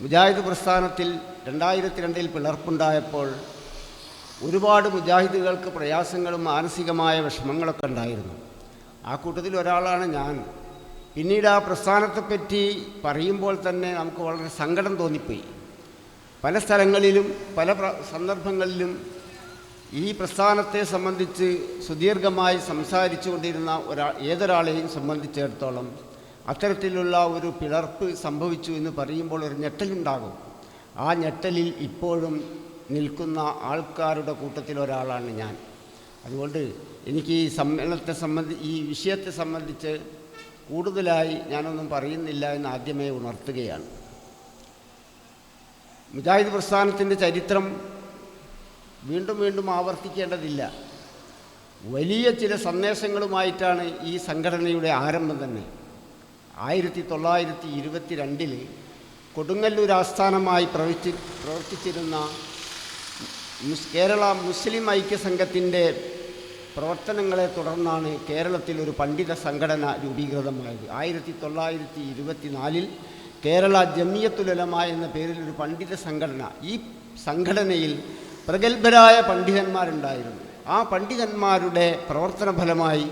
മുജാഹിദ് പ്രസ്ഥാനത്തിൽ രണ്ടായിരത്തി രണ്ടിൽ പിളർപ്പുണ്ടായപ്പോൾ ഒരുപാട് മുജാഹിദുകൾക്ക് പ്രയാസങ്ങളും മാനസികമായ വിഷമങ്ങളൊക്കെ ഉണ്ടായിരുന്നു. ആ കൂട്ടത്തിൽ ഒരാളാണ് ഞാൻ. പിന്നീട് ആ പ്രസ്ഥാനത്തെപ്പറ്റി പറയുമ്പോൾ തന്നെ നമുക്ക് വളരെ സങ്കടം തോന്നിപ്പോയി. പല സ്ഥലങ്ങളിലും പല സന്ദർഭങ്ങളിലും ഈ പ്രസ്ഥാനത്തെ സംബന്ധിച്ച് സുദീർഘമായി സംസാരിച്ചു കൊണ്ടിരുന്ന ഒരാൾ ഏതൊരാളെയും സംബന്ധിച്ചിടത്തോളം അത്തരത്തിലുള്ള ഒരു പിളർപ്പ് സംഭവിച്ചു എന്ന് പറയുമ്പോൾ ഒരു ഞെട്ടലുണ്ടാകും. ആ ഞെട്ടലിൽ ഇപ്പോഴും നിൽക്കുന്ന ആൾക്കാരുടെ കൂട്ടത്തിൽ ഒരാളാണ് ഞാൻ. അതുകൊണ്ട് എനിക്ക് ഈ സമ്മേളനത്തെ സംബന്ധി ഈ വിഷയത്തെ സംബന്ധിച്ച് കൂടുതലായി ഞാനൊന്നും പറയുന്നില്ല എന്ന് ആദ്യമേ ഉണർത്തുകയാണ്. മുജാഹിദ് പ്രസ്ഥാനത്തിന്റെ ചരിത്രം വീണ്ടും വീണ്ടും ആവർത്തിക്കേണ്ടതില്ല. വലിയ ചില സന്ദേശങ്ങളുമായിട്ടാണ് ഈ സംഘടനയുടെ ആരംഭം തന്നെ. ആയിരത്തി തൊള്ളായിരത്തി ഇരുപത്തി രണ്ടിൽ കൊടുങ്ങല്ലൂർ ആസ്ഥാനമായി പ്രവർത്തി പ്രവർത്തിച്ചിരുന്ന കേരള മുസ്ലിം ഐക്യസംഘത്തിന്റെ പ്രവർത്തനങ്ങളെ തുടർന്നാണ് കേരളത്തിൽ ഒരു പണ്ഡിത സംഘടന രൂപീകൃതമായത്. ആയിരത്തി തൊള്ളായിരത്തി ഇരുപത്തിനാലിൽ കേരള ജമിയത്തുലമ എന്ന പേരിൽ ഒരു പണ്ഡിത സംഘടന ഈ സംഘടനയിൽ പ്രഗത്ഭരായ പണ്ഡിതന്മാരുണ്ടായിരുന്നു. ആ പണ്ഡിതന്മാരുടെ പ്രവർത്തന ഫലമായി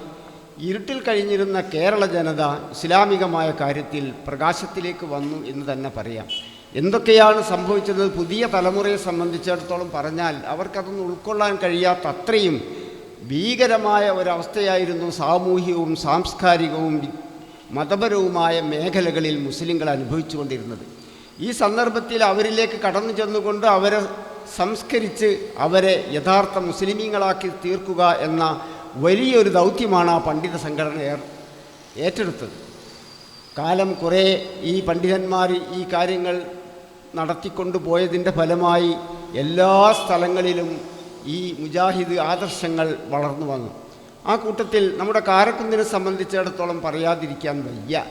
ഇരുട്ടിൽ കഴിഞ്ഞിരുന്ന കേരള ജനത ഇസ്ലാമികമായ കാര്യത്തിൽ പ്രകാശത്തിലേക്ക് വന്നു എന്ന് തന്നെ പറയാം. എന്തൊക്കെയാണ് സംഭവിച്ചത്? പുതിയ തലമുറയെ സംബന്ധിച്ചിടത്തോളം പറഞ്ഞാൽ അവർക്കതൊന്നും ഉൾക്കൊള്ളാൻ കഴിയാത്ത അത്രയും ഭീകരമായ ഒരവസ്ഥയായിരുന്നു സാമൂഹികവും സാംസ്കാരികവും മതപരവുമായ മേഖലകളിൽ മുസ്ലിങ്ങൾ അനുഭവിച്ചുകൊണ്ടിരുന്നത്. ഈ സന്ദർഭത്തിൽ അവരിലേക്ക് കടന്നു ചെന്നുകൊണ്ട് അവരെ സംസ്കരിച്ച് അവരെ യഥാർത്ഥ മുസ്ലിമീങ്ങളാക്കി തീർക്കുക എന്ന വലിയൊരു ദൗത്യമാണ് ആ പണ്ഡിത സംഘടന ഏറ്റെടുത്തത്. കാലം കുറേ ഈ പണ്ഡിതന്മാർ ഈ കാര്യങ്ങൾ നടത്തിക്കൊണ്ടു പോയതിന്റെ ഫലമായി എല്ലാ സ്ഥലങ്ങളിലും ഈ മുജാഹിദ് ആദർശങ്ങൾ വളർന്നു വന്നു. ആ കൂട്ടത്തിൽ നമ്മുടെ കാരക്കുന്നിനെ സംബന്ധിച്ചിടത്തോളം പറയാതിരിക്കാൻ വയ്യ.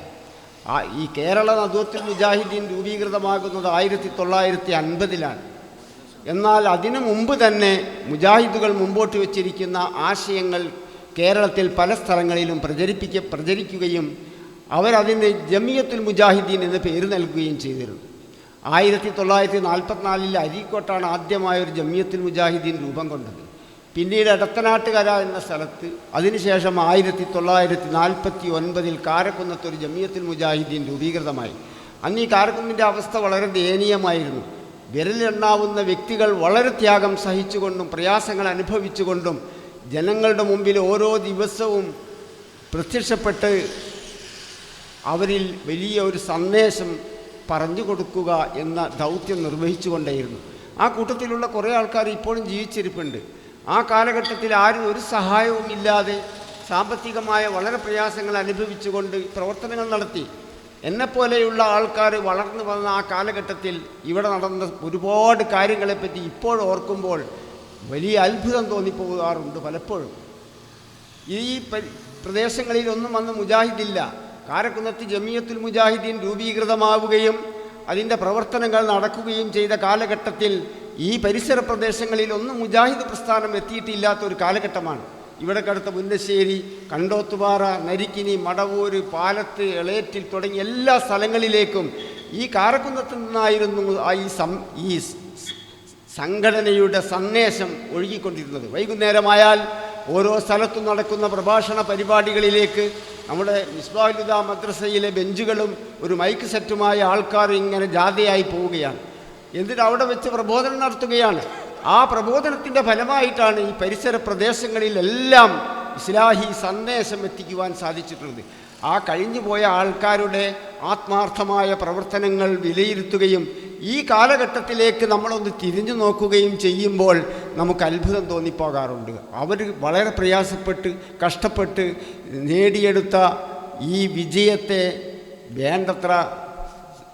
ഈ കേരള നദുവത്തിൽ മുജാഹിദ്ദീൻ രൂപീകൃതമാകുന്നത് ആയിരത്തി തൊള്ളായിരത്തി അൻപതിലാണ്. എന്നാൽ അതിനു മുമ്പ് തന്നെ മുജാഹിദുകൾ മുമ്പോട്ട് വച്ചിരിക്കുന്ന ആശയങ്ങൾ കേരളത്തിൽ പല സ്ഥലങ്ങളിലും പ്രചരിപ്പിക്ക പ്രചരിക്കുകയും അവരതിന് ജമിയത്തുൽ മുജാഹിദ്ദീൻ എന്ന പേര് നൽകുകയും ചെയ്തിരുന്നു. ആയിരത്തി തൊള്ളായിരത്തി നാൽപ്പത്തിനാലിൽ അരീക്കോട്ടാണ് ആദ്യമായ ഒരു ജമിയത്തുൽ മുജാഹിദ്ദീൻ രൂപം കൊണ്ടത്. പിന്നീട് എടത്തനാട്ടുകര എന്ന സ്ഥലത്ത് അതിനുശേഷം ആയിരത്തി തൊള്ളായിരത്തി നാൽപ്പത്തി ഒൻപതിൽ കാരക്കുന്നത്തൊരു ജമിയത്തുൽ മുജാഹിദ്ദീൻ രൂപീകൃതമായി. അന്ന് ഈ കാരക്കുന്നിന്റെ അവസ്ഥ വളരെ ദയനീയമായിരുന്നു. വിരലെണ്ണാവുന്ന വ്യക്തികൾ വളരെ ത്യാഗം സഹിച്ചുകൊണ്ടും പ്രയാസങ്ങൾ അനുഭവിച്ചുകൊണ്ടും ജനങ്ങളുടെ മുമ്പിൽ ഓരോ ദിവസവും പ്രത്യക്ഷപ്പെട്ട് അവരിൽ വലിയ ഒരു സന്ദേശം പറഞ്ഞു കൊടുക്കുക എന്ന ദൗത്യം നിർവഹിച്ചുകൊണ്ടേയിരുന്നു. ആ കൂട്ടത്തിലുള്ള കുറേ ആൾക്കാർ ഇപ്പോഴും ജീവിച്ചിരിപ്പുണ്ട്. ആ കാലഘട്ടത്തിൽ ആരും ഒരു സഹായവും ഇല്ലാതെ സാമ്പത്തികമായ വളരെ പ്രയാസങ്ങൾ അനുഭവിച്ചുകൊണ്ട് പ്രവർത്തനങ്ങൾ നടത്തി. എന്നെപ്പോലെയുള്ള ആൾക്കാർ വളർന്നു വന്ന ആ കാലഘട്ടത്തിൽ ഇവിടെ നടന്ന ഒരുപാട് കാര്യങ്ങളെപ്പറ്റി ഇപ്പോൾ ഓർക്കുമ്പോൾ വലിയ അത്ഭുതം തോന്നിപ്പോകാറുണ്ട് പലപ്പോഴും. ഈ പരി- പ്രദേശങ്ങളിലൊന്നും അന്ന് മുജാഹിദില്ല കാരക്കുന്നത്ത് ജമിയത്തുൽ മുജാഹിദീൻ രൂപീകൃതമാവുകയും അതിന്റെ പ്രവർത്തനങ്ങൾ നടക്കുകയും ചെയ്ത കാലഘട്ടത്തിൽ ഈ പരിസര പ്രദേശങ്ങളിലൊന്നും മുജാഹിദ് പ്രസ്ഥാനം എത്തിയിട്ടില്ലാത്ത ഒരു കാലഘട്ടമാണ്. ഇവിടെ കടുത്ത മുല്ലശ്ശേരി കണ്ടോത്തുപാറ നരിക്കിനി മടവൂര് പാലത്ത് എളേറ്റിൽ തുടങ്ങിയ എല്ലാ സ്ഥലങ്ങളിലേക്കും ഈ കാരക്കുന്നത്ത് നിന്നായിരുന്നു ഈ സം ഈ സംഘടനയുടെ സന്ദേശം ഒഴുകിക്കൊണ്ടിരുന്നത്. വൈകുന്നേരമായാൽ ഓരോ സ്ഥലത്തും നടക്കുന്ന പ്രഭാഷണ പരിപാടികളിലേക്ക് നമ്മുടെ മിസ്ബാഹുലുദ മദ്രസയിലെ ബെഞ്ചുകളും ഒരു മൈക്ക് സെറ്റുമായ ആൾക്കാർ ഇങ്ങനെ ജാഥയായി പോവുകയാണ്. എന്നിട്ട് അവിടെ വെച്ച് പ്രബോധനം നടത്തുകയാണ്. ആ പ്രബോധനത്തിന്റെ ഫലമായിട്ടാണ് ഈ പരിസര പ്രദേശങ്ങളിലെല്ലാം ഇസ്ലാഹി സന്ദേശം എത്തിക്കുവാൻ സാധിച്ചിട്ടുള്ളത്. ആ കഴിഞ്ഞുപോയ ആൾക്കാരുടെ ആത്മാർത്ഥമായ പ്രവർത്തനങ്ങൾ വിലയിരുത്തുകയും ഈ കാലഘട്ടത്തിലേക്ക് നമ്മളൊന്ന് തിരിഞ്ഞു നോക്കുകയും ചെയ്യുമ്പോൾ നമുക്ക് അത്ഭുതം തോന്നിപ്പോകാറുണ്ട്. അവർ വളരെ പ്രയാസപ്പെട്ട് കഷ്ടപ്പെട്ട് നേടിയെടുത്ത ഈ വിജയത്തെ വേണ്ടത്ര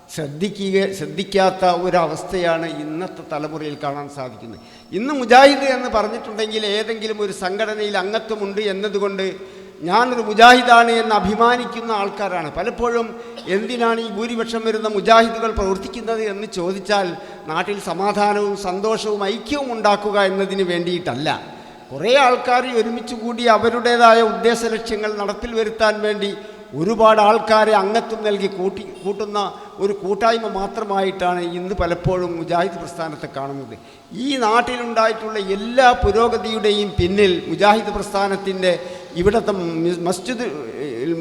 ശ്രദ്ധിക്കുക ശ്രദ്ധിക്കാത്ത ഒരവസ്ഥയാണ് ഇന്നത്തെ തലമുറയിൽ കാണാൻ സാധിക്കുന്നത്. ഇന്ന് മുജാഹിദ് എന്ന് പറഞ്ഞിട്ടുണ്ടെങ്കിൽ ഏതെങ്കിലും ഒരു സംഘടനയിൽ അംഗത്വമുണ്ട് എന്നതുകൊണ്ട് ഞാനൊരു മുജാഹിദാണ് എന്ന് അഭിമാനിക്കുന്ന ആൾക്കാരാണ്. പലപ്പോഴും എന്തിനാണ് ഈ ഭൂരിപക്ഷം വരുന്ന മുജാഹിദുകൾ പ്രവർത്തിക്കുന്നത് എന്ന് ചോദിച്ചാൽ നാട്ടിൽ സമാധാനവും സന്തോഷവും ഐക്യവും ഉണ്ടാക്കുക എന്നതിന് വേണ്ടിയിട്ടല്ല. കുറേ ആൾക്കാർ ഒരുമിച്ച് കൂടി അവരുടേതായ ഉദ്ദേശ ലക്ഷ്യങ്ങൾ നടപ്പിൽ വരുത്താൻ വേണ്ടി ഒരുപാട് ആൾക്കാരെ അംഗത്വം നൽകി കൂട്ടി കൂട്ടുന്ന ഒരു കൂട്ടായ്മ മാത്രമായിട്ടാണ് ഇന്ന് പലപ്പോഴും മുജാഹിദ് പ്രസ്ഥാനത്തെ കാണുന്നത്. ഈ നാട്ടിലുണ്ടായിട്ടുള്ള എല്ലാ പുരോഗതിയുടെയും പിന്നിൽ മുജാഹിദ് പ്രസ്ഥാനത്തിന്റെ ഇവിടുത്തെ മസ്ജിദ്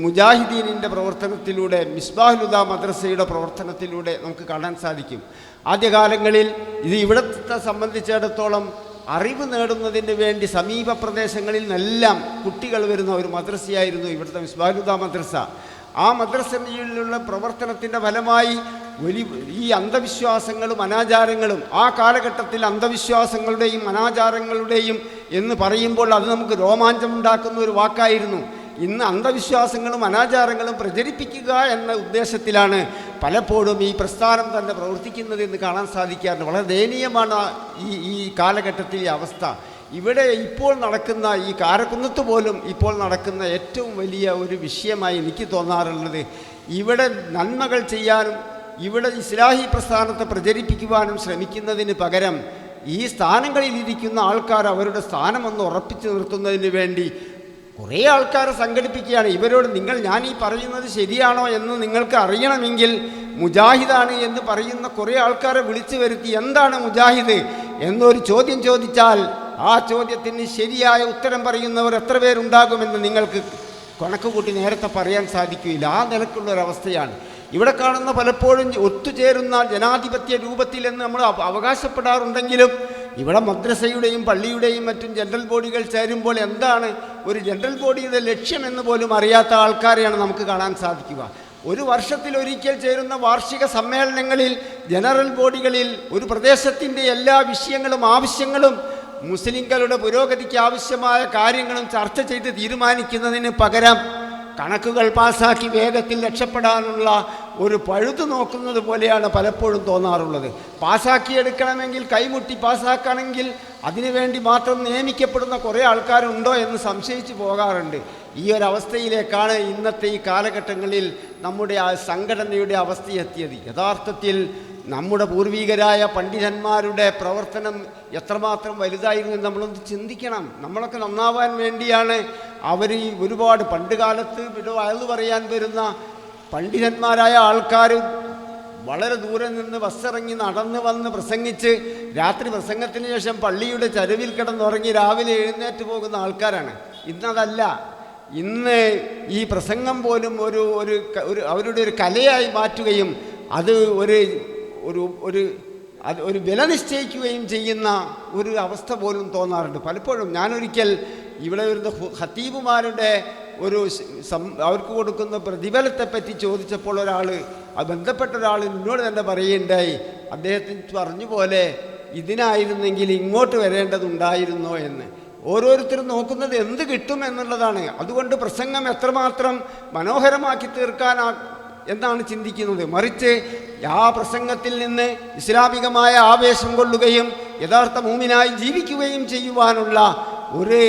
മുജാഹിദീനിന്റെ പ്രവർത്തനത്തിലൂടെ മിസ്ബാഹുലുദ മദ്രസയുടെ പ്രവർത്തനത്തിലൂടെ നമുക്ക് കാണാൻ സാധിക്കും. ആദ്യകാലങ്ങളിൽ ഇത് ഇവിടത്തെ സംബന്ധിച്ചിടത്തോളം അറിവ് നേടുന്നതിന് വേണ്ടി സമീപ പ്രദേശങ്ങളിൽ നിന്നെല്ലാം കുട്ടികൾ വരുന്ന ഒരു മദ്രസയായിരുന്നു ഇവിടുത്തെ മിസ്ബാഹുദ മദ്രസ. ആ മദ്രസയിലുള്ള പ്രവർത്തനത്തിന്റെ ഫലമായി വലിയ ഈ അന്ധവിശ്വാസങ്ങളും അനാചാരങ്ങളും ആ കാലഘട്ടത്തിൽ അന്ധവിശ്വാസങ്ങളുടെയും അനാചാരങ്ങളുടെയും എന്ന് പറയുമ്പോൾ അത് നമുക്ക് രോമാഞ്ചമുണ്ടാക്കുന്ന ഒരു വാക്കായിരുന്നു. ഇന്ന് അന്ധവിശ്വാസങ്ങളും അനാചാരങ്ങളും പ്രചരിപ്പിക്കുക എന്ന ഉദ്ദേശത്തിലാണ് പലപ്പോഴും ഈ പ്രസ്ഥാനം തന്നെ പ്രവർത്തിക്കുന്നത് എന്ന് കാണാൻ സാധിക്കാറുണ്ട്. വളരെ ദയനീയമാണ് ഈ ഈ കാലഘട്ടത്തിലെ അവസ്ഥ. ഇവിടെ ഇപ്പോൾ നടക്കുന്ന ഈ കാരക്കുന്നത്ത് പോലും ഇപ്പോൾ നടക്കുന്ന ഏറ്റവും വലിയ ഒരു വിഷയമായി എനിക്ക് തോന്നാറുള്ളത് ഇവിടെ നന്മകൾ ചെയ്യാനും ഇവിടെ ഇസ്ലാഹി പ്രസ്ഥാനത്തെ പ്രചരിപ്പിക്കുവാനും ശ്രമിക്കുന്നതിന് പകരം ഈ സ്ഥാനങ്ങളിൽ ഇരിക്കുന്ന ആൾക്കാർ അവരുടെ സ്ഥാനമൊന്ന് ഉറപ്പിച്ചു നിർത്തുന്നതിന് വേണ്ടി കുറേ ആൾക്കാരെ സംഘടിപ്പിക്കുകയാണ്. ഇവരോട് നിങ്ങൾ ഞാൻ ഈ പറയുന്നത് ശരിയാണോ എന്ന് നിങ്ങൾക്ക് അറിയണമെങ്കിൽ മുജാഹിദാണ് എന്ന് പറയുന്ന കുറേ ആൾക്കാരെ വിളിച്ചു വരുത്തി. എന്താണ് മുജാഹിദ് എന്നൊരു ചോദ്യം ചോദിച്ചാൽ ആ ചോദ്യത്തിന് ശരിയായ ഉത്തരം പറയുന്നവർ എത്ര പേരുണ്ടാകുമെന്ന് നിങ്ങൾക്ക് കണക്ക് കൂട്ടി നേരത്തെ പറയാൻ സാധിക്കുകയില്ല ആ നിലക്കുള്ള ഒരവസ്ഥയാണ് ഇവിടെ കാണുന്ന പലപ്പോഴും ഒത്തുചേരുന്ന ജനാധിപത്യ രൂപത്തിലെന്ന് നമ്മൾ അവകാശപ്പെടാറുണ്ടെങ്കിലും ഇവിടെ മദ്രസയുടെയും പള്ളിയുടെയും മറ്റും ജനറൽ ബോഡികൾ ചേരുമ്പോൾ എന്താണ്? ഒരു ജനറൽ ബോഡിയുടെ ലക്ഷ്യം എന്ന് പോലും അറിയാത്ത ആൾക്കാരെയാണ് നമുക്ക് കാണാൻ സാധിക്കുക. ഒരു വർഷത്തിൽ ഒരിക്കൽ ചേരുന്ന വാർഷിക സമ്മേളനങ്ങളിൽ ജനറൽ ബോഡികളിൽ ഒരു പ്രദേശത്തിന്റെ എല്ലാ വിഷയങ്ങളും ആവശ്യങ്ങളും മുസ്ലിങ്ങളുടെ പുരോഗതിക്ക് ആവശ്യമായ കാര്യങ്ങളും ചർച്ച ചെയ്ത് തീരുമാനിക്കുന്നതിന് പകരം കണക്കുകൾ പാസാക്കി വേഗത്തിൽ രക്ഷപ്പെടാനുള്ള ഒരു പഴുതു നോക്കുന്നത് പോലെയാണ് പലപ്പോഴും തോന്നാറുള്ളത്. പാസാക്കിയെടുക്കണമെങ്കിൽ കൈമുട്ടി പാസ്സാക്കണമെങ്കിൽ അതിനുവേണ്ടി മാത്രം നിയമിക്കപ്പെടുന്ന കുറേ ആൾക്കാരുണ്ടോ എന്ന് സംശയിച്ചു പോകാറുണ്ട്. ഈ ഒരു അവസ്ഥയിലേക്കാണ് ഇന്നത്തെ ഈ കാലഘട്ടങ്ങളിൽ നമ്മുടെ ആ സംഘടനയുടെ അവസ്ഥയെത്തിയത് യഥാർത്ഥത്തിൽ നമ്മുടെ പൂർവികരായ പണ്ഡിതന്മാരുടെ പ്രവർത്തനം എത്രമാത്രം വലുതായിരുന്നു നമ്മളൊന്ന് ചിന്തിക്കണം. നമ്മളൊക്കെ നന്നാവാൻ വേണ്ടിയാണ് അവർ ഒരുപാട് പണ്ട് കാലത്ത് വയത് പറയാൻ വരുന്ന പണ്ഡിതന്മാരായ ആൾക്കാർ വളരെ ദൂരെ നിന്ന് ബസ്സിറങ്ങി നടന്ന് വന്ന് പ്രസംഗിച്ച് രാത്രി പ്രസംഗത്തിന് ശേഷം പള്ളിയുടെ ചരുവിൽ കിടന്നുറങ്ങി രാവിലെ എഴുന്നേറ്റ് പോകുന്ന ആൾക്കാരാണ്. ഇന്നതല്ല. ഇന്ന് ഈ പ്രസംഗം പോലും ഒരു ഒരു അവരുടെ ഒരു കലയായി മാറ്റുകയും അത് ഒരു ഒരു ഒരു അത് ഒരു വില നിശ്ചയിക്കുകയും ചെയ്യുന്ന ഒരു അവസ്ഥ പോലും തോന്നാറുണ്ട്. പലപ്പോഴും ഞാനൊരിക്കൽ ഇവിടെ വരുന്ന ഹു- ഖത്തീബുമാരുടെ ഒരു അവർക്ക് കൊടുക്കുന്ന പ്രതിഫലത്തെപ്പറ്റി ചോദിച്ചപ്പോൾ ഒരാൾ അത് ബന്ധപ്പെട്ട ഒരാൾ എന്നോട് തന്നെ പറയുകയുണ്ടായി. അദ്ദേഹത്തിന് പറഞ്ഞു പോലെ ഇതിനായിരുന്നെങ്കിൽ ഇങ്ങോട്ട് വരേണ്ടതുണ്ടായിരുന്നോ എന്ന്. ഓരോരുത്തരും നോക്കുന്നത് എന്ത് കിട്ടും എന്നുള്ളതാണ്. അതുകൊണ്ട് പ്രസംഗം എത്രമാത്രം മനോഹരമാക്കി തീർക്കാനാ എന്നാണ് ചിന്തിക്കുന്നത്. മറിച്ച് ആ പ്രസംഗത്തിൽ നിന്ന് ഇസ്ലാമികമായ ആവേശം കൊള്ളുകയും യഥാർത്ഥ മൂമിനായി ജീവിക്കുകയും ചെയ്യുവാനുള്ള ഒരു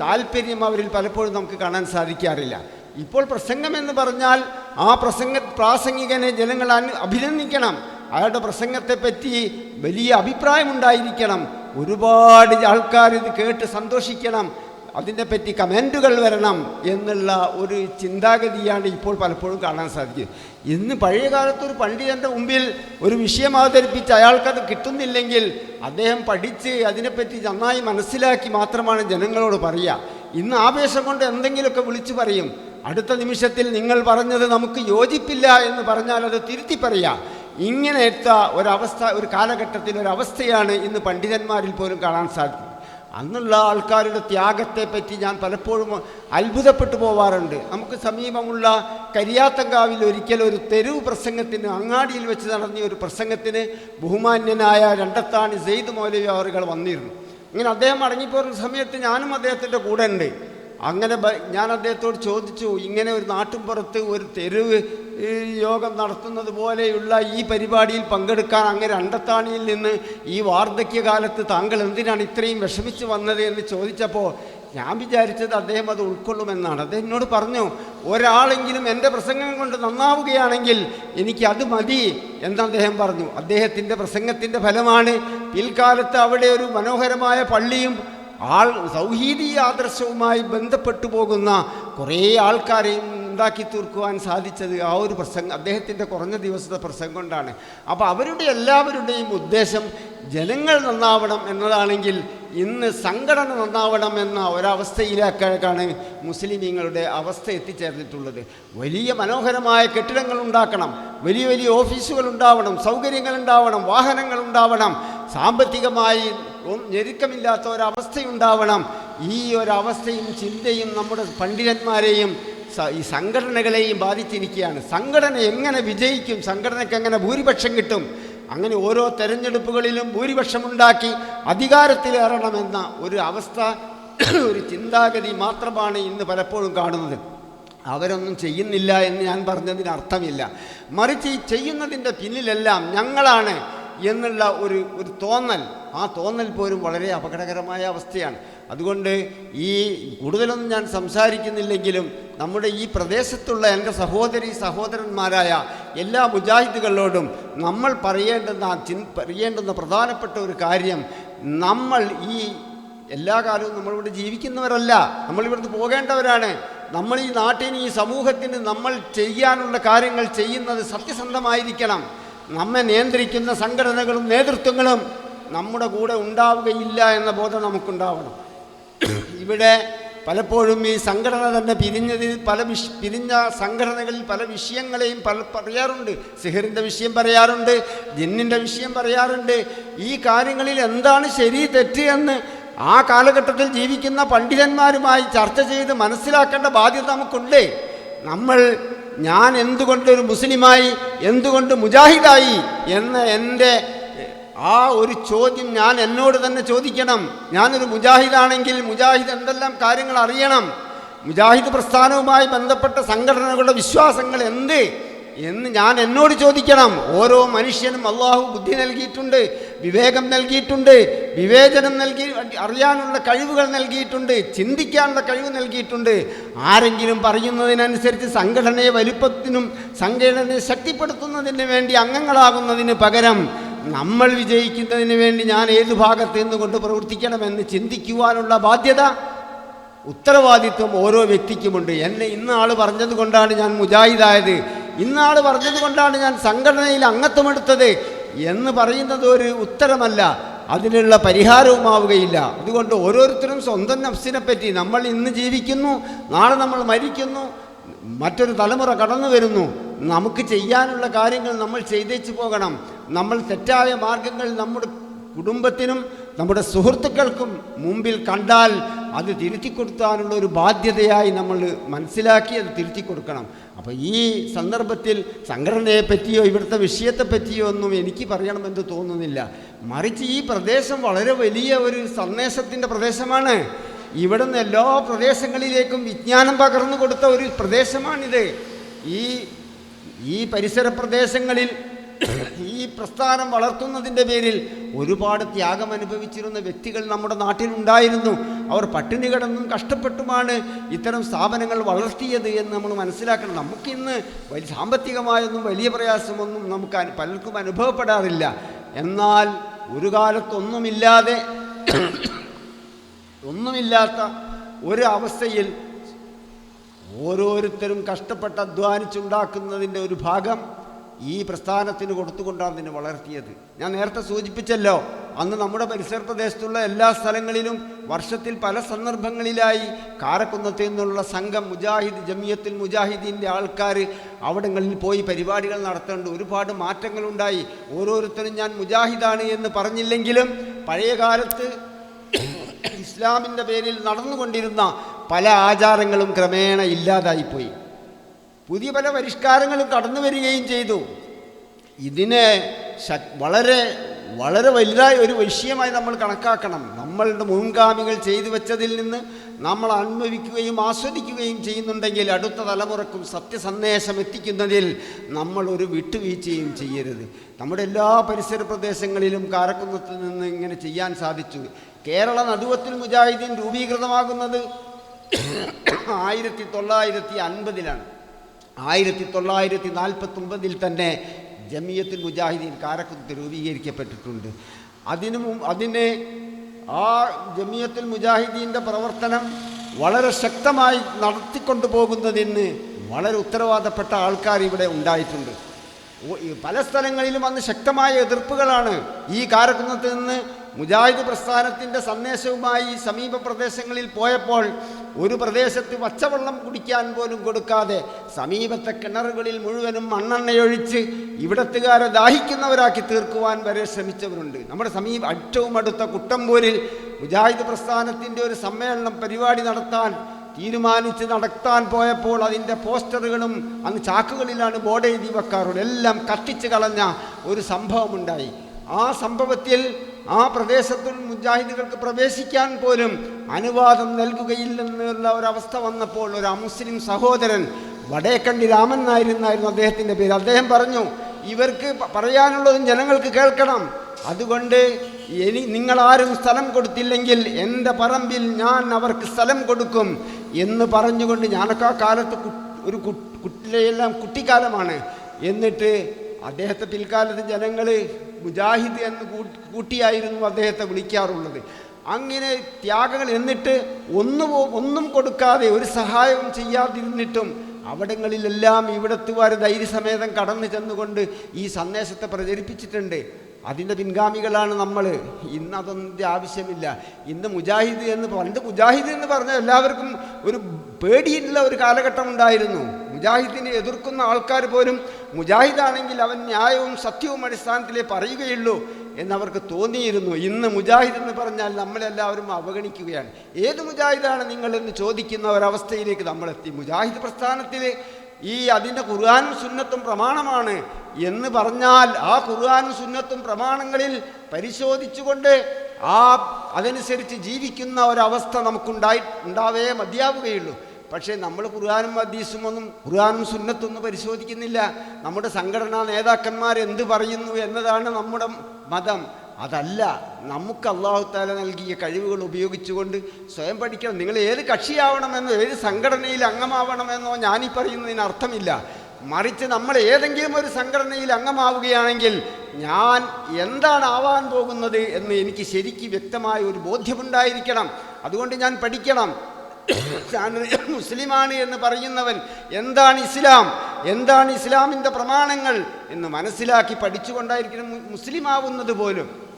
താല്പര്യം അവരിൽ പലപ്പോഴും നമുക്ക് കാണാൻ സാധിക്കാറില്ല. ഇപ്പോൾ പ്രസംഗം എന്ന് പറഞ്ഞാൽ ആ പ്രസംഗ പ്രാസംഗികനെ ജനങ്ങൾ അഭിനന്ദിക്കണം. അയാളുടെ പ്രസംഗത്തെപ്പറ്റി വലിയ അഭിപ്രായമുണ്ടായിരിക്കണം. ഒരുപാട് ആൾക്കാർ ഇത് കേട്ട് സന്തോഷിക്കണം. അതിനെപ്പറ്റി കമന്റുകൾ വരണം എന്നുള്ള ഒരു ചിന്താഗതിയാണ് ഇപ്പോൾ പലപ്പോഴും കാണാൻ സാധിക്കുന്നത് ഇന്ന് പഴയ കാലത്ത് ഒരു പണ്ഡിതന്റെ മുമ്പിൽ ഒരു വിഷയം അവതരിപ്പിച്ച് അയാൾക്കത് കിട്ടുന്നില്ലെങ്കിൽ അദ്ദേഹം പഠിച്ച് അതിനെപ്പറ്റി നന്നായി മനസ്സിലാക്കി മാത്രമാണ് ജനങ്ങളോട് പറയുക. ഇന്ന് ആവേശം കൊണ്ട് എന്തെങ്കിലുമൊക്കെ വിളിച്ചു പറയും. അടുത്ത നിമിഷത്തിൽ നിങ്ങൾ പറഞ്ഞത് നമുക്ക് യോജിപ്പില്ല എന്ന് പറഞ്ഞാൽ അത് തിരുത്തി പറയാം ഇങ്ങനെത്ത ഒരവസ്ഥ ഒരു കാലഘട്ടത്തിൽ ഒരവസ്ഥയാണ് ഇന്ന് പണ്ഡിതന്മാരിൽ പോലും കാണാൻ സാധിക്കുന്നത്. അന്നുള്ള ആൾക്കാരുടെ ത്യാഗത്തെ പറ്റി ഞാൻ പലപ്പോഴും അത്ഭുതപ്പെട്ടു പോവാറുണ്ട്. നമുക്ക് സമീപമുള്ള കരിയാത്തങ്കാവിൽ ഒരിക്കൽ ഒരു തെരുവ് പ്രസംഗത്തിന് അങ്ങാടിയിൽ വെച്ച് നടന്നിയ ഒരു പ്രസംഗത്തിന് ബഹുമാന്യനായ രണ്ടത്താണി സെയ്ദ് മൗലവി അവറുകൾ വന്നിരുന്നു. ഇങ്ങനെ അദ്ദേഹം മടങ്ങിപ്പോരുന്ന സമയത്ത് ഞാനും അദ്ദേഹത്തിന്റെ കൂടെ ഉണ്ട് അങ്ങനെ ഞാൻ അദ്ദേഹത്തോട് ചോദിച്ചു ഇങ്ങനെ ഒരു നാട്ടിൻപുറത്ത് ഒരു തെരുവ് ഈ, യോഗം നടത്തുന്നത് പോലെയുള്ള ഈ പരിപാടിയിൽ പങ്കെടുക്കാൻ അങ്ങനെ രണ്ടത്താണിയിൽ നിന്ന് ഈ വാർദ്ധക്യകാലത്ത് താങ്കൾ എന്തിനാണ് ഇത്രയും വിഷമിച്ച് വന്നത് എന്ന് ചോദിച്ചപ്പോൾ ഞാൻ വിചാരിച്ചത് അദ്ദേഹം അത് ഉൾക്കൊള്ളുമെന്നാണ്. അദ്ദേഹം എന്നോട് പറഞ്ഞു ഒരാളെങ്കിലും എന്റെ പ്രസംഗം കൊണ്ട് നന്നാവുകയാണെങ്കിൽ എനിക്ക് അത് മതി എന്ന് അദ്ദേഹം പറഞ്ഞു. അദ്ദേഹത്തിന്റെ പ്രസംഗത്തിന്റെ ഫലമാണ് പിൽക്കാലത്ത് അവിടെ ഒരു മനോഹരമായ പള്ളിയും ആൾ സൗഹീദി ആദർശവുമായി ബന്ധപ്പെട്ടു പോകുന്ന കുറേ ആൾക്കാരെയും ഉണ്ടാക്കി തീർക്കുവാൻ സാധിച്ചത് ആ ഒരു പ്രസംഗം അദ്ദേഹത്തിന്റെ കുറഞ്ഞ ദിവസത്തെ പ്രസംഗം കൊണ്ടാണ്. അപ്പോൾ അവരുടെ എല്ലാവരുടെയും ഉദ്ദേശം ജനങ്ങൾ നന്നാവണം എന്നതാണെങ്കിൽ ഇന്ന് സംഘടന നന്നാവണം എന്ന ഒരവസ്ഥയിലേക്കാണ് മുസ്ലിമീങ്ങളുടെ അവസ്ഥ എത്തിച്ചേർന്നിട്ടുള്ളത്. വലിയ മനോഹരമായ കെട്ടിടങ്ങൾ ഉണ്ടാക്കണം വലിയ വലിയ ഓഫീസുകൾ ഉണ്ടാവണം സൗകര്യങ്ങൾ ഉണ്ടാവണം വാഹനങ്ങൾ ഉണ്ടാവണം സാമ്പത്തികമായി ഞെരുക്കമില്ലാത്ത ഒരവസ്ഥയുണ്ടാവണം. ഈ ഒരവസ്ഥയും ചിന്തയും നമ്മുടെ പണ്ഡിതന്മാരെയും ഈ സംഘടനകളെയും ബാധിച്ചിരിക്കുകയാണ്. സംഘടന എങ്ങനെ വിജയിക്കും? സംഘടനയ്ക്ക് എങ്ങനെ ഭൂരിപക്ഷം കിട്ടും? അങ്ങനെ ഓരോ തെരഞ്ഞെടുപ്പുകളിലും ഭൂരിപക്ഷമുണ്ടാക്കി അധികാരത്തിലേറണമെന്ന ഒരു അവസ്ഥ ഒരു ചിന്താഗതി മാത്രമാണ് ഇന്ന് പലപ്പോഴും കാണുന്നത്. അവരൊന്നും ചെയ്യുന്നില്ല എന്ന് ഞാൻ പറഞ്ഞതിന് അർത്ഥമില്ല മറിച്ച് ഈ ചെയ്യുന്നതിന്റെ പിന്നിലെല്ലാം ഞങ്ങളാണ് എന്നുള്ള ഒരു ഒരു തോന്നൽ. ആ തോന്നൽ പോലും വളരെ അപകടകരമായ അവസ്ഥയാണ്. അതുകൊണ്ട് ഈ കൂടുതലൊന്നും ഞാൻ സംസാരിക്കുന്നില്ലെങ്കിലും നമ്മുടെ ഈ പ്രദേശത്തുള്ള എന്റെ സഹോദരി സഹോദരന്മാരായ എല്ലാ മുജാഹിദുകളോടും നമ്മൾ പറയേണ്ടുന്ന ചിൻ പറയേണ്ടുന്ന പ്രധാനപ്പെട്ട ഒരു കാര്യം നമ്മൾ ഈ എല്ലാ കാലവും നമ്മളിവിടെ ജീവിക്കുന്നവരല്ല. നമ്മളിവിടുന്ന് പോകേണ്ടവരാണ്. നമ്മൾ ഈ നാട്ടിന് ഈ സമൂഹത്തിന് നമ്മൾ ചെയ്യാനുള്ള കാര്യങ്ങൾ ചെയ്യുന്നത് സത്യസന്ധമായിരിക്കണം. നമ്മെ നിയന്ത്രിക്കുന്ന സംഘടനകളും നേതൃത്വങ്ങളും നമ്മുടെ കൂടെ ഉണ്ടാവുകയില്ല എന്ന ബോധം നമുക്കുണ്ടാവണം. ഇവിടെ പലപ്പോഴും ഈ സംഘടന തന്നെ പിരിഞ്ഞതിൽ പല വിഷ പിരിഞ്ഞ സംഘടനകളിൽ പല വിഷയങ്ങളെയും പല പറയാറുണ്ട്. സിഹറിന്റെ വിഷയം പറയാറുണ്ട് ജിന്നിന്റെ വിഷയം പറയാറുണ്ട്. ഈ കാര്യങ്ങളിൽ എന്താണ് ശരി തെറ്റ് എന്ന് ആ കാലഘട്ടത്തിൽ ജീവിക്കുന്ന പണ്ഡിതന്മാരുമായി ചർച്ച ചെയ്ത് മനസ്സിലാക്കേണ്ട ബാധ്യത നമുക്കുണ്ട്. നമ്മൾ ഞാൻ എന്തുകൊണ്ട് ഒരു മുസ്ലിമായി എന്തുകൊണ്ട് മുജാഹിദായി എന്ന എന്റെ ആ ഒരു ചോദ്യം ഞാൻ എന്നോട് തന്നെ ചോദിക്കണം. ഞാനൊരു മുജാഹിദാണെങ്കിൽ മുജാഹിദ് എന്തെല്ലാം കാര്യങ്ങൾ അറിയണം? മുജാഹിദ് പ്രസ്ഥാനവുമായി ബന്ധപ്പെട്ട സംഘടനകളുടെ വിശ്വാസങ്ങൾ എന്ത്? എന്ന് ഞാൻ എന്നോട് ചോദിക്കണം. ഓരോ മനുഷ്യനും അള്ളാഹു ബുദ്ധി നൽകിയിട്ടുണ്ട് വിവേകം നൽകിയിട്ടുണ്ട് വിവേചനം നൽകി അറിയാനുള്ള കഴിവുകൾ നൽകിയിട്ടുണ്ട് ചിന്തിക്കാനുള്ള കഴിവ് നൽകിയിട്ടുണ്ട്. ആരെങ്കിലും പറയുന്നതിനനുസരിച്ച് സംഘടനയെ വലുപ്പത്തിനും സംഘടനയെ ശക്തിപ്പെടുത്തുന്നതിന് വേണ്ടി അംഗങ്ങളാകുന്നതിന് പകരം നമ്മൾ വിജയിക്കുന്നതിന് വേണ്ടി ഞാൻ ഏത് ഭാഗത്ത് നിന്നുകൊണ്ട് പ്രവർത്തിക്കണമെന്ന് ചിന്തിക്കുവാനുള്ള ബാധ്യത ഉത്തരവാദിത്വം ഓരോ വ്യക്തിക്കുമുണ്ട്. എന്നെ ഇന്ന ആൾ പറഞ്ഞത് കൊണ്ടാണ് ഞാൻ മുജാഹിദായത്. ഇന്ന പറഞ്ഞതുകൊണ്ടാണ് ഞാൻ സംഘടനയിൽ അംഗത്വമെടുത്തത് എന്ന് പറയുന്നത് ഒരു ഉത്തരമല്ല. അതിനുള്ള പരിഹാരവുമാവുകയില്ല അതുകൊണ്ട് ഓരോരുത്തരും സ്വന്തം നഫ്സിനെ പറ്റി നമ്മൾ ഇന്ന് ജീവിക്കുന്നു നാളെ നമ്മൾ മരിക്കുന്നു മറ്റൊരു തലമുറ കടന്നു വരുന്നു. നമുക്ക് ചെയ്യാനുള്ള കാര്യങ്ങൾ നമ്മൾ ചെയ്തേച്ച് പോകണം. നമ്മൾ തെറ്റായ മാർഗങ്ങൾ നമ്മുടെ കുടുംബത്തിനും നമ്മുടെ സുഹൃത്തുക്കൾക്കും മുമ്പിൽ കണ്ടാൽ അത് തിരുത്തി കൊടുക്കാനുള്ള ഒരു ബാധ്യതയായി നമ്മൾ മനസ്സിലാക്കി അത് തിരുത്തി കൊടുക്കണം അപ്പോൾ ഈ സന്ദർഭത്തിൽ സംഘടനയെ പറ്റിയോ ഇവിടുത്തെ വിഷയത്തെ പറ്റിയോ ഒന്നും എനിക്ക് പറയണമെന്ന് തോന്നുന്നില്ല. മറിച്ച് ഈ പ്രദേശം വളരെ വലിയ ഒരു സന്ദേശത്തിന്റെ പ്രദേശമാണ്. ഇവിടുന്ന് എല്ലാ പ്രദേശങ്ങളിലേക്കും വിജ്ഞാനം പകർന്നു കൊടുത്ത ഒരു പ്രദേശമാണിത്. ഈ ഈ പരിസര പ്രദേശങ്ങളിൽ പ്രസ്ഥാനം വളർത്തുന്നതിന്റെ പേരിൽ ഒരുപാട് ത്യാഗം അനുഭവിച്ചിരുന്ന വ്യക്തികൾ നമ്മുടെ നാട്ടിലുണ്ടായിരുന്നു. അവർ പട്ടിണി കിടന്നും കഷ്ടപ്പെട്ടുമാണ് ഇത്തരം സ്ഥാപനങ്ങൾ വളർത്തിയത് എന്ന് നമ്മൾ മനസ്സിലാക്കണം. നമുക്കിന്ന് വലിയ സാമ്പത്തികമായൊന്നും വലിയ പ്രയാസമൊന്നും നമുക്ക് പലർക്കും അനുഭവപ്പെടാറില്ല. എന്നാൽ ഒരു കാലത്തൊന്നുമില്ലാതെ ഒന്നുമില്ലാത്ത ഒരു അവസ്ഥയിൽ ഓരോരുത്തരും കഷ്ടപ്പെട്ട് അധ്വാനിച്ചുണ്ടാക്കുന്നതിന്റെ ഒരു ഭാഗം ഈ പ്രസ്ഥാനത്തിന് കൊടുത്തുകൊണ്ടാണ് നിന്നെ വളർത്തിയത്. ഞാൻ നേരത്തെ സൂചിപ്പിച്ചല്ലോ അന്ന് നമ്മുടെ പരിസര പ്രദേശത്തുള്ള എല്ലാ സ്ഥലങ്ങളിലും വർഷത്തിൽ പല സന്ദർഭങ്ങളിലായി കാരക്കുന്നത്തിൽ നിന്നുള്ള സംഘം മുജാഹിദ് ജമിയത്തിൽ മുജാഹിദീന്റെ ആൾക്കാർ അവിടങ്ങളിൽ പോയി പരിപാടികൾ നടത്തേണ്ട ഒരുപാട് മാറ്റങ്ങളുണ്ടായി. ഓരോരുത്തരും ഞാൻ മുജാഹിദാണ് എന്ന് പറഞ്ഞില്ലെങ്കിലും പഴയ കാലത്ത് ഇസ്ലാമിന്റെ പേരിൽ നടന്നുകൊണ്ടിരുന്ന പല ആചാരങ്ങളും ക്രമേണ ഇല്ലാതായിപ്പോയി. പുതിയ പല പരിഷ്കാരങ്ങളും കടന്നു വരികയും ചെയ്തു. ഇതിനെ വളരെ വളരെ വലുതായ ഒരു വിഷയമായി നമ്മൾ കണക്കാക്കണം. നമ്മളുടെ മുൻഗാമികൾ ചെയ്തു വെച്ചതിൽ നിന്ന് നമ്മൾ അനുഭവിക്കുകയും ആസ്വദിക്കുകയും ചെയ്യുന്നുണ്ടെങ്കിൽ അടുത്ത തലമുറക്കും സത്യസന്ദേശം എത്തിക്കുന്നതിൽ നമ്മൾ ഒരു വിട്ടുവീഴ്ചയും ചെയ്യരുത്. നമ്മുടെ എല്ലാ പരിസര പ്രദേശങ്ങളിലും കാരക്കുന്നത്തിൽ നിന്ന് ഇങ്ങനെ ചെയ്യാൻ സാധിച്ചു. കേരള നടുവത്തിൽ മുജാഹിദീൻ രൂപീകൃതമാകുന്നത് ആയിരത്തി തൊള്ളായിരത്തി അൻപതിലാണ്. ആയിരത്തി തൊള്ളായിരത്തി നാൽപ്പത്തൊമ്പതിൽ തന്നെ ജമിയത്തുൽ മുജാഹിദീൻ കാരക്കുത്ത് രൂപീകരിക്കപ്പെട്ടിട്ടുണ്ട്. അതിനു അതിനെ ആ ജമിയത്തുൽ മുജാഹിദീന്റെ പ്രവർത്തനം വളരെ ശക്തമായി നടത്തിക്കൊണ്ടു പോകുന്നതിന് വളരെ ഉത്തരവാദപ്പെട്ട ആൾക്കാർ ഇവിടെ ഉണ്ടായിട്ടുണ്ട്. പല സ്ഥലങ്ങളിലും അന്ന് ശക്തമായ എതിർപ്പുകളാണ് ഈ കാരക്കുന്നത്ത് നിന്ന് മുജാഹിദ് പ്രസ്ഥാനത്തിന്റെ സന്ദേശവുമായി സമീപ പ്രദേശങ്ങളിൽ പോയപ്പോൾ ഒരു പ്രദേശത്ത് പച്ചവെള്ളം കുടിക്കാൻ പോലും കൊടുക്കാതെ സമീപത്തെ കിണറുകളിൽ മുഴുവനും മണ്ണെണ്ണയൊഴിച്ച് ഇവിടത്തുകാരെ ദാഹിക്കുന്നവരാക്കി തീർക്കുവാൻ വരെ ശ്രമിച്ചവരുണ്ട്. നമ്മുടെ സമീപ ഏറ്റവും അടുത്ത കുട്ടമ്പൂരിൽ മുജാഹിദ് പ്രസ്ഥാനത്തിന്റെ ഒരു സമ്മേളനം പരിപാടി നടത്താൻ തീരുമാനിച്ച് നടത്താൻ പോയപ്പോൾ അതിന്റെ പോസ്റ്ററുകളും അന്ന് ചാക്കുകളിലാണ് ബോർഡ് എഴുതി വെക്കാറുള്ളത്. എല്ലാം കത്തിച്ച് കളഞ്ഞ ഒരു സംഭവമുണ്ടായി. ആ സംഭവത്തിൽ ആ പ്രദേശത്തും മുജാഹിദുകൾക്ക് പ്രവേശിക്കാൻ പോലും അനുവാദം നൽകുകയില്ലെന്നുള്ള ഒരവസ്ഥ വന്നപ്പോൾ ഒരു അമുസ്ലിം സഹോദരൻ വടേക്കണ്ടി രാമൻ നായരെന്നായിരുന്നു അദ്ദേഹത്തിന്റെ പേര്. അദ്ദേഹം പറഞ്ഞു ഇവർക്ക് പറയാനുള്ളതും ജനങ്ങൾക്ക് കേൾക്കണം. അതുകൊണ്ട് ഇനി നിങ്ങളാരും സ്ഥലം കൊടുത്തില്ലെങ്കിൽ എന്റെ പറമ്പിൽ ഞാൻ അവർക്ക് സ്ഥലം കൊടുക്കും എന്ന് പറഞ്ഞുകൊണ്ട് ഞാനൊക്കെ ആ കാലത്ത് ഒരു കുട്ടിലെല്ലാം കുട്ടിക്കാലമാണ്. എന്നിട്ട് അദ്ദേഹത്തെ പിൽക്കാലത്ത് ജനങ്ങൾ മുജാഹിദ് എന്ന് കൂട്ടി- കൂട്ടിയായിരുന്നു അദ്ദേഹത്തെ വിളിക്കാറുള്ളത്. അങ്ങനെ ത്യാഗങ്ങൾ എന്നിട്ട് ഒന്നും ഒന്നും കൊടുക്കാതെ ഒരു സഹായവും ചെയ്യാതിരുന്നിട്ടും അവിടങ്ങളിലെല്ലാം ഇവിടത്തുകാർ ധൈര്യസമേതം കടന്നു ചെന്നുകൊണ്ട് ഈ സന്ദേശത്തെ പ്രചരിപ്പിച്ചിട്ടുണ്ട്. അതിന്റെ പിൻഗാമികളാണ് നമ്മൾ ഇന്ന് അതൊന്നിന്റെ ആവശ്യമില്ല. ഇന്ന് മുജാഹിദ് എന്ന് പണ്ട് മുജാഹിദ് എന്ന് പറഞ്ഞാൽ എല്ലാവർക്കും ഒരു പേടിയുള്ള ഒരു കാലഘട്ടം ഉണ്ടായിരുന്നു. മുജാഹിദിനെ എതിർക്കുന്ന ആൾക്കാർ പോലും മുജാഹിദാണെങ്കിൽ അവൻ ന്യായവും സത്യവും അടിസ്ഥാനത്തിലേ പറയുകയുള്ളൂ എന്നവർക്ക് തോന്നിയിരുന്നു. ഇന്ന് മുജാഹിദ് എന്ന് പറഞ്ഞാൽ നമ്മളെല്ലാവരും അവഗണിക്കുകയാണ്. ഏത് മുജാഹിദാണ് നിങ്ങളെന്ന് ചോദിക്കുന്ന ഒരവസ്ഥയിലേക്ക് നമ്മളെത്തി. മുജാഹിദ് പ്രസ്ഥാനത്തിൽ ഈ അതിന്റെ ഖുർആാനും സുന്നത്തും പ്രമാണമാണ് എന്ന് പറഞ്ഞാൽ ആ ഖുർആാനും സുന്നത്തും പ്രമാണങ്ങളിൽ പരിശോധിച്ചുകൊണ്ട് ആ അതനുസരിച്ച് ജീവിക്കുന്ന ഒരവസ്ഥ നമുക്കുണ്ടായി ഉണ്ടാവേ മതിയാവുകയുള്ളൂ. പക്ഷേ നമ്മൾ ഖുർആാനും ഹദീസും ഒന്നും ഖുർആാനും സുന്നത്തൊന്നും പരിശോധിക്കുന്നില്ല. നമ്മുടെ സംഘടനാ നേതാക്കന്മാർ എന്ത് പറയുന്നു എന്നതാണ് നമ്മുടെ മതം. അതല്ല നമുക്ക് അള്ളാഹുത്താല നൽകിയ കഴിവുകൾ ഉപയോഗിച്ചുകൊണ്ട് സ്വയം പഠിക്കണം. നിങ്ങൾ ഏത് കക്ഷിയാവണമെന്നോ ഏത് സംഘടനയിൽ അംഗമാവണമെന്നോ ഞാനീ പറയുന്നതിന് അർത്ഥമില്ല. മറിച്ച് നമ്മൾ ഏതെങ്കിലും ഒരു സംഘടനയിൽ അംഗമാവുകയാണെങ്കിൽ ഞാൻ എന്താണ് ആവാൻ പോകുന്നത് എന്ന് എനിക്ക് ശരിക്ക് വ്യക്തമായ ഒരു ബോധ്യമുണ്ടായിരിക്കണം അതുകൊണ്ട് ഞാൻ പഠിക്കണം. മുസ്ലിമാണ് എന്ന് പറയുന്നവൻ എന്താണ് ഇസ്ലാം? എന്താണ് ഇസ്ലാമിന്റെ പ്രമാണങ്ങൾ എന്ന് മനസ്സിലാക്കി പഠിച്ചുകൊണ്ടായിരിക്കണം മുസ്ലിമാവുന്നത് പോലും.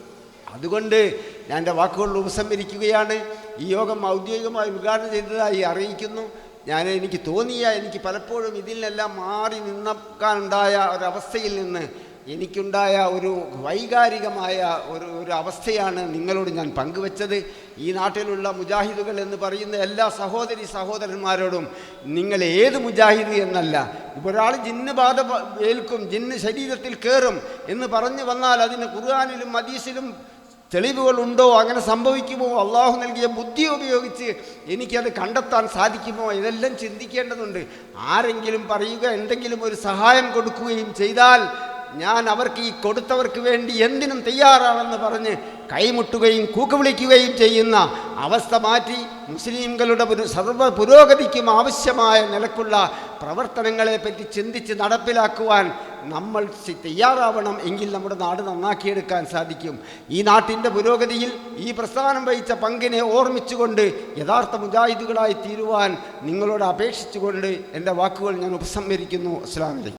അതുകൊണ്ട് ഞാൻ എന്റെ വാക്കുകളിൽ ഉപസംഹരിക്കുകയാണ്. ഈ യോഗം ഔദ്യോഗികമായി ഉദ്ഘാടനം ചെയ്തതായി അറിയിക്കുന്നു. ഞാൻ എനിക്ക് തോന്നിയ എനിക്ക് പലപ്പോഴും ഇതിൽ നിന്നെല്ലാം മാറി നിന്നക്കാനുണ്ടായ ഒരവസ്ഥയിൽ നിന്ന് എനിക്കുണ്ടായ ഒരു വൈകാരികമായ ഒരു ഒരു അവസ്ഥയാണ് നിങ്ങളോട് ഞാൻ പങ്കുവച്ചത്. ഈ നാട്ടിലുള്ള മുജാഹിദുകൾ എന്ന് പറയുന്ന എല്ലാ സഹോദരി സഹോദരന്മാരോടും നിങ്ങൾ ഏത് മുജാഹിദ് എന്നല്ല ഒരാൾ ജിന്ന് ബാധ ഏൽക്കും ജിന്ന് ശരീരത്തിൽ കയറും എന്ന് പറഞ്ഞു വന്നാൽ അതിന് ഖുർആാനിലും ഹദീസിലും തെളിവുകളുണ്ടോ അങ്ങനെ സംഭവിക്കുമോ? അള്ളാഹു നൽകിയ ബുദ്ധി ഉപയോഗിച്ച് എനിക്കത് കണ്ടെത്താൻ സാധിക്കുമോ? ഇതെല്ലാം ചിന്തിക്കേണ്ടതുണ്ട്. ആരെങ്കിലും പറയുക എന്തെങ്കിലും ഒരു സഹായം കൊടുക്കുകയും ചെയ്താൽ ഞാൻ അവർക്ക് ഈ കൊടുത്തവർക്ക് വേണ്ടി എന്തിനും തയ്യാറാണെന്ന് പറഞ്ഞ് കൈമുട്ടുകയും കൂക്കുവിളിക്കുകയും ചെയ്യുന്ന അവസ്ഥ മാറ്റി മുസ്ലിംകളുടെ ഒരു സർവ പുരോഗതിക്കും ആവശ്യമായ നിലക്കുള്ള പ്രവർത്തനങ്ങളെ പറ്റി ചിന്തിച്ച് നടപ്പിലാക്കുവാൻ നമ്മൾ തയ്യാറാവണം എങ്കിൽ നമ്മുടെ നാട് നന്നാക്കിയെടുക്കാൻ സാധിക്കും. ഈ നാട്ടിന്റെ പുരോഗതിയിൽ ഈ പ്രസ്ഥാനം വഹിച്ച പങ്കിനെ ഓർമ്മിച്ചുകൊണ്ട് യഥാർത്ഥ മുജാഹിദുകളായി തീരുവാൻ നിങ്ങളോട് അപേക്ഷിച്ചുകൊണ്ട് എന്റെ വാക്കുകൾ ഞാൻ ഉപസംഹരിക്കുന്നു. അസ്ലാം വലൈക്കും